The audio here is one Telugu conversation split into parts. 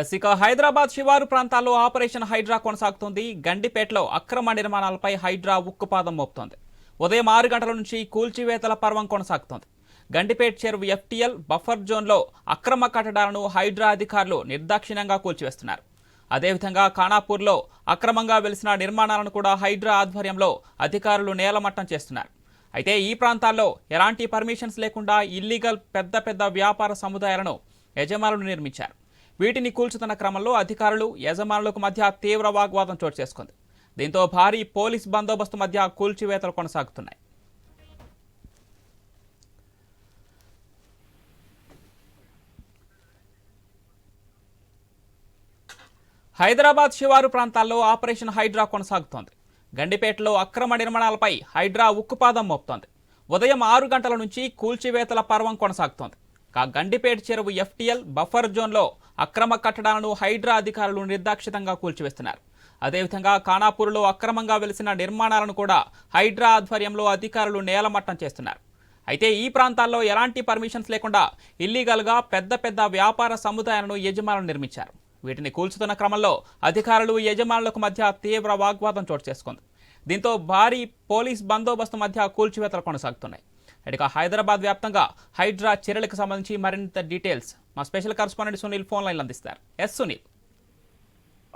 ఎస్, ఇక హైదరాబాద్ శివారు ప్రాంతాల్లో ఆపరేషన్ హైడ్రా కొనసాగుతోంది. గండిపేటలో అక్రమ నిర్మాణాలపై హైడ్రా ఉక్కుపాదం మోపుతోంది. ఉదయం ఆరు గంటల నుంచి కూల్చివేతల పర్వం కొనసాగుతోంది. గండిపేట చెరువు ఎఫ్టీఎల్ బఫర్ జోన్లో అక్రమ కట్టడాలను హైడ్రా అధికారులు నిర్దాక్షిణ్యంగా కూల్చివేస్తున్నారు. అదేవిధంగా ఖానాపూర్లో అక్రమంగా వెలిసిన నిర్మాణాలను కూడా హైడ్రా ఆధ్వర్యంలో అధికారులు నేలమట్టం చేస్తున్నారు. అయితే ఈ ప్రాంతాల్లో ఎలాంటి పర్మిషన్స్ లేకుండా ఇల్లీగల్ పెద్ద పెద్ద వ్యాపార సముదాయాలను యజమానులు నిర్మించారు. వీటిని కూల్చుతున్న క్రమంలో అధికారులు యజమానులకు మధ్య తీవ్ర వాగ్వాదం చోటు చేసుకుంది. దీంతో భారీ పోలీస్ బందోబస్తు మధ్య కూల్చివేతలు కొనసాగుతున్నాయి. హైదరాబాద్ శివారు ప్రాంతాల్లో ఆపరేషన్ హైడ్రా కొనసాగుతోంది. గండిపేటలో అక్రమ నిర్మాణాలపై హైడ్రా ఉక్కుపాదం మోపుతోంది. ఉదయం ఆరు గంటల నుంచి కూల్చివేతల పర్వం కొనసాగుతోంది. గండిపేట చెరువు ఎఫ్టీఎల్ బఫర్ జోన్లో అక్రమ కట్టడాలను హైడ్రా అధికారులు నిర్దాక్షితంగా కూల్చివేస్తున్నారు. అదేవిధంగా ఖానాపూర్లో అక్రమంగా వెలిసిన నిర్మాణాలను కూడా హైడ్రా ఆధ్వర్యంలో అధికారులు నేలమట్టం చేస్తున్నారు. అయితే ఈ ప్రాంతాల్లో ఎలాంటి పర్మిషన్స్ లేకుండా ఇల్లీగల్గా పెద్ద పెద్ద వ్యాపార సముదాయాలను యజమానులు నిర్మించారు. వీటిని కూల్చుతున్న క్రమంలో అధికారులు యజమానులకు మధ్య తీవ్ర వాగ్వాదం చోటు చేసుకుంది. దీంతో భారీ పోలీస్ బందోబస్తు మధ్య కూల్చివేతలు కొనసాగుతున్నాయి. ఇక హైదరాబాద్ వ్యాప్తంగా హైడ్రా చర్యలకు సంబంధించి మరింత డీటెయిల్స్ మా స్పెషల్ కరస్పాండెంట్ సునీల్ ఫోన్ లైన్లో అందిస్తారు. ఎస్ సునీల్.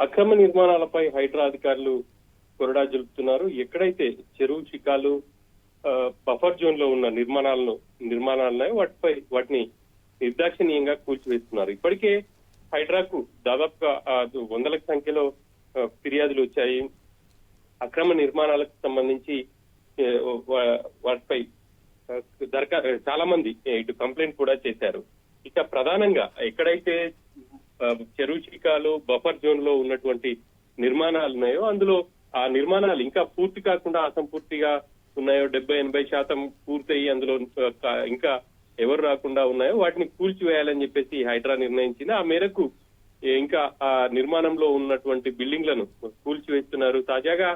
అక్రమ నిర్మాణాలపై హైడ్రా అధికారులు కొరడా జరుపుతున్నారు. ఎక్కడైతే చెరువు చికాలు బఫర్ జోన్లో ఉన్న నిర్మాణాలను నిర్మాణాలను వాటిపై వాటిని నిర్దాక్షిణీయంగా కూల్చివేస్తున్నారు. ఇప్పటికే హైడ్రాకు దాదాపుగా వందల సంఖ్యలో ఫిర్యాదులు వచ్చాయి. అక్రమ నిర్మాణాలకు సంబంధించి వాటిపై దరఖా చాలా మంది ఇటు కంప్లైంట్ కూడా చేశారు. ఇక ప్రధానంగా ఎక్కడైతే చెరువు చికాలు బఫర్ జోన్లో ఉన్నటువంటి నిర్మాణాలు ఉన్నాయో అందులో ఆ నిర్మాణాలు ఇంకా పూర్తి కాకుండా అసంపూర్తిగా ఉన్నాయో డెబ్బై ఎనభై శాతం పూర్తయి అందులో ఇంకా ఎవరు రాకుండా ఉన్నాయో వాటిని కూల్చివేయాలని చెప్పేసి హైడ్రా నిర్ణయించింది. ఆ మేరకు ఇంకా ఆ నిర్మాణంలో ఉన్నటువంటి బిల్డింగ్లను కూల్చివేస్తున్నారు. తాజాగా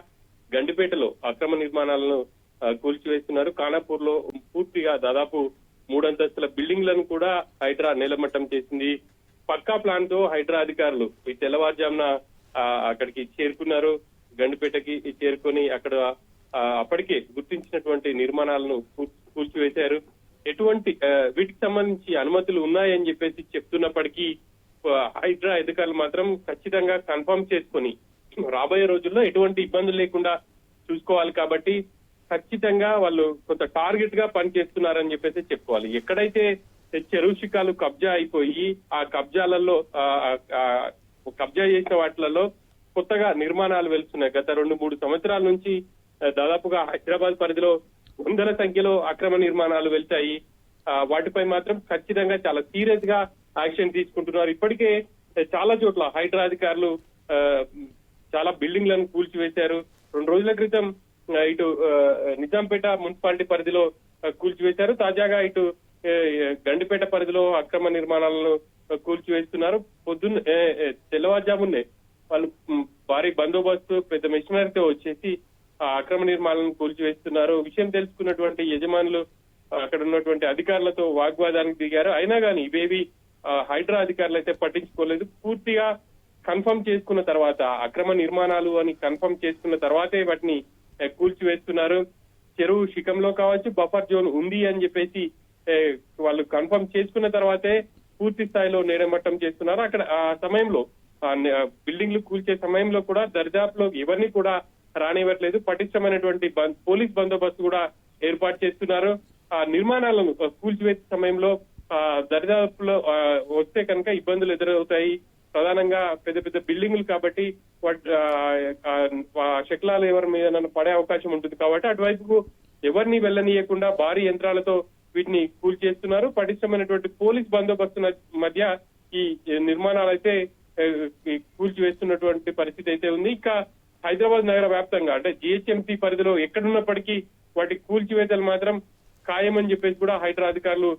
గండిపేటలో అక్రమ నిర్మాణాలను కూల్చివేస్తున్నారు. ఖానాపూర్లో పూర్తిగా దాదాపు మూడంతస్తుల బిల్డింగ్లను కూడా హైడ్రా నేలమట్టం చేసింది. పక్కా ప్లాన్తో హైడ్రా అధికారులు ఈ తెల్లవారుజామున ఆ, అక్కడికి చేరుకున్నారు. గండిపేటకి చేరుకొని అక్కడ అప్పటికే గుర్తించినటువంటి నిర్మాణాలను కూల్చివేశారు. ఎటువంటి వీటికి సంబంధించి అనుమతులు ఉన్నాయని చెప్పేసి చెప్తున్నప్పటికీ హైడ్రా అధికారులు మాత్రం ఖచ్చితంగా కన్ఫర్మ్ చేసుకొని రాబోయే రోజుల్లో ఎటువంటి ఇబ్బందులు లేకుండా చూసుకోవాలి కాబట్టి ఖచ్చితంగా వాళ్ళు కొంత టార్గెట్గా పనిచేస్తున్నారని చెప్పేసి చెప్పుకోవాలి. ఎక్కడైతే చెరువు శిఖాలు కబ్జా అయిపోయి ఆ కబ్జాలలో ఆ, కబ్జా చేసిన వాటిలలో కొత్తగా నిర్మాణాలు వెళ్తున్నాయి. గత రెండు మూడు సంవత్సరాల నుంచి దాదాపుగా హైదరాబాద్ పరిధిలో వందల సంఖ్యలో అక్రమ నిర్మాణాలు వెళ్తాయి. ఆ, వాటిపై మాత్రం ఖచ్చితంగా చాలా సీరియస్గా యాక్షన్ తీసుకుంటున్నారు. ఇప్పటికే చాలా చోట్ల హైడ్రా అధికారులు ఆ, చాలా బిల్డింగ్లను కూల్చివేశారు. రెండు రోజుల క్రితం ఇటు ఆ, నిజాంపేట మున్సిపాలిటీ పరిధిలో కూల్చివేశారు. తాజాగా ఇటు గండిపేట పరిధిలో అక్రమ నిర్మాణాలను కూల్చివేస్తున్నారు. పొద్దున్న ఏ, తెల్లవారుజామునే వాళ్ళు భారీ బందోబస్తు పెద్ద మిషనరీతో వచ్చేసి ఆ అక్రమ నిర్మాణాలను కూల్చివేస్తున్నారు. విషయం తెలుసుకున్నటువంటి యజమానులు అక్కడ ఉన్నటువంటి అధికారులతో వాగ్వాదానికి దిగారు. అయినా కానీ ఇవేవి ఆ, హైడ్రా అధికారులు అయితే పట్టించుకోలేదు. పూర్తిగా కన్ఫర్మ్ చేసుకున్న తర్వాత అక్రమ నిర్మాణాలు అని కన్ఫర్మ్ చేసుకున్న తర్వాతే వాటిని కూల్చివేస్తున్నారు. చెరువు శిఖంలో కావచ్చు బఫర్ జోన్ ఉంది అని చెప్పేసి వాళ్ళు కన్ఫర్మ్ చేసుకున్న తర్వాతే పూర్తి స్థాయిలో నేడమట్టం చేస్తున్నారు. అక్కడ ఆ సమయంలో ఆ బిల్డింగ్లు కూల్చే సమయంలో కూడా దర్దాపులో ఎవరిని కూడా రానివ్వట్లేదు. పటిష్టమైనటువంటి బం- పోలీస్ బందోబస్తు కూడా ఏర్పాటు చేస్తున్నారు. ఆ నిర్మాణాలను కూల్చివేసే సమయంలో ఆ దరిదాపులో వస్తే కనుక ఇబ్బందులు ఎదురవుతాయి. ప్రధానంగా పెద్ద పెద్ద బిల్డింగ్లు కాబట్టి శకలాలు ఎవరి మీద పడే అవకాశం ఉంటుంది. కాబట్టి అటువైపు ఎవరిని వెళ్ళనీయకుండా భారీ యంత్రాలతో వీటిని కూల్చేస్తున్నారు పటిష్టమైనటువంటి పోలీస్ బందోబస్తు మధ్య ఈ నిర్మాణాలు అయితే కూల్చివేస్తున్నటువంటి పరిస్థితి అయితే ఉంది. ఇంకా హైదరాబాద్ నగర వ్యాప్తంగా అంటే జిహెచ్ఎంసీ పరిధిలో ఎక్కడున్నప్పటికీ వాటి కూల్చివేతలు మాత్రం ఖాయమని చెప్పేసి కూడా హైడ్రా అధికారులు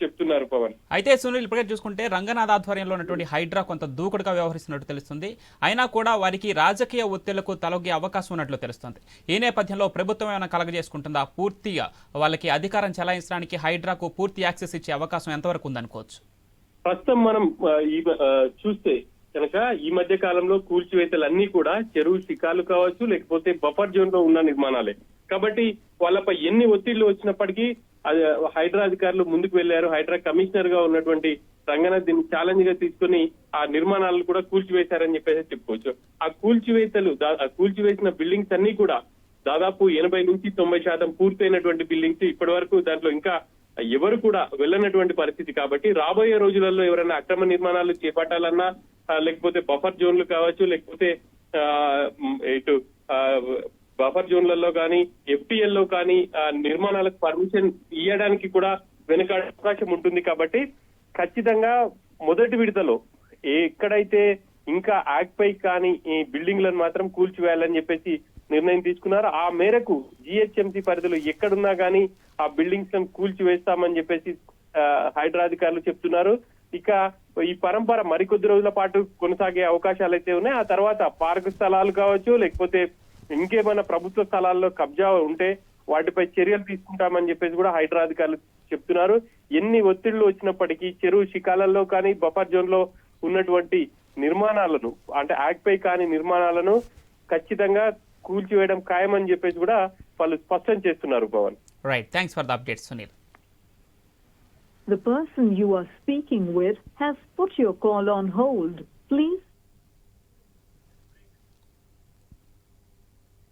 చెప్తున్నారు పవన్. అయితే సునీల్ ఇప్పటికే చూసుకుంటే రంగనాథ్ ఆధ్వర్యంలో ఉన్నటువంటి హైడ్రా కొంత దూకుడుగా వ్యవహరిస్తున్నట్టు తెలుస్తుంది. అయినా కూడా వారికి రాజకీయ ఒత్తిళ్ళకు తలొగ్గే అవకాశం ఉన్నట్లు తెలుస్తుంది. ఈ నేపథ్యంలో ప్రభుత్వం ఏమైనా కలగజేసుకుంటుందా? పూర్తిగా వాళ్ళకి అధికారం చెలాయించడానికి హైడ్రాకు పూర్తి యాక్సెస్ ఇచ్చే అవకాశం ఎంతవరకు ఉందనుకోవచ్చు? ప్రస్తుతం మనం చూస్తే కనుక ఈ మధ్య కాలంలో కూల్చివేతలు అన్ని కూడా చెరువు శిఖాలు కావచ్చు లేకపోతే బఫర్ జోన్లో ఉన్న నిర్మాణాలే. కాబట్టి వాళ్ళపై ఎన్ని ఒత్తిళ్ళు వచ్చినప్పటికీ అది హైడ్రా అధికారులు ముందుకు వెళ్ళారు హైడ్రా కమిషనర్గా ఉన్నటువంటి రంగనాథ్ దీన్ని ఛాలెంజ్గా తీసుకుని ఆ నిర్మాణాలను కూడా కూల్చివేశారని చెప్పేసి చెప్పుకోవచ్చు. ఆ కూల్చివేతలు ఆ కూల్చివేసిన బిల్డింగ్స్ అన్ని కూడా దాదాపు ఎనభై నుంచి తొంభై శాతం పూర్తయినటువంటి బిల్డింగ్స్ ఇప్పటి వరకు దాంట్లో ఇంకా ఎవరు కూడా వెళ్ళనటువంటి పరిస్థితి. కాబట్టి రాబోయే రోజులలో ఎవరైనా అక్రమ నిర్మాణాలు చేపట్టాలన్నా లేకపోతే బఫర్ జోన్లు కావచ్చు లేకపోతే ఆ, ఇటు ఆ, బఫర్ జోన్లలో కానీ ఎఫ్టీఎల్లో కానీ నిర్మాణాలకు పర్మిషన్ ఇవ్వడానికి కూడా వెనుక అవకాశం ఉంటుంది కాబట్టి ఖచ్చితంగా మొదటి విడతలో ఎక్కడైతే ఇంకా యాక్ట్ పై కానీ ఈ బిల్డింగ్లను మాత్రం కూల్చివేయాలని చెప్పేసి నిర్ణయం తీసుకున్నారు ఆ మేరకు జిహెచ్ఎంసీ పరిధిలో ఎక్కడున్నా కానీ ఆ బిల్డింగ్స్లను కూల్చివేస్తామని చెప్పేసి ఆ, హైడ్రా అధికారులు చెప్తున్నారు. ఇక ఈ పరంపర మరికొద్ది రోజుల పాటు కొనసాగే అవకాశాలు అయితే ఉన్నాయి. ఆ తర్వాత పార్క్ స్థలాలు కావచ్చు లేకపోతే ఇంకేమైనా ప్రభుత్వ స్థలాల్లో కబ్జా ఉంటే వాటిపై చర్యలు తీసుకుంటామని చెప్పేసి కూడా హైడ్రా అధికారులు చెప్తున్నారు. ఎన్ని ఒత్తిళ్ళు వచ్చినప్పటికీ చెరువు శిఖాలలో కానీ బఫర్ జోన్లో ఉన్నటువంటి నిర్మాణాలను అంటే యాక్ట్ పై కాని నిర్మాణాలను ఖచ్చితంగా కూల్చివేయడం ఖాయమని చెప్పేసి కూడా వాళ్ళు స్పష్టం చేస్తున్నారు Pavan right thanks for the update Sunil The person you are speaking with has put your call on hold. Please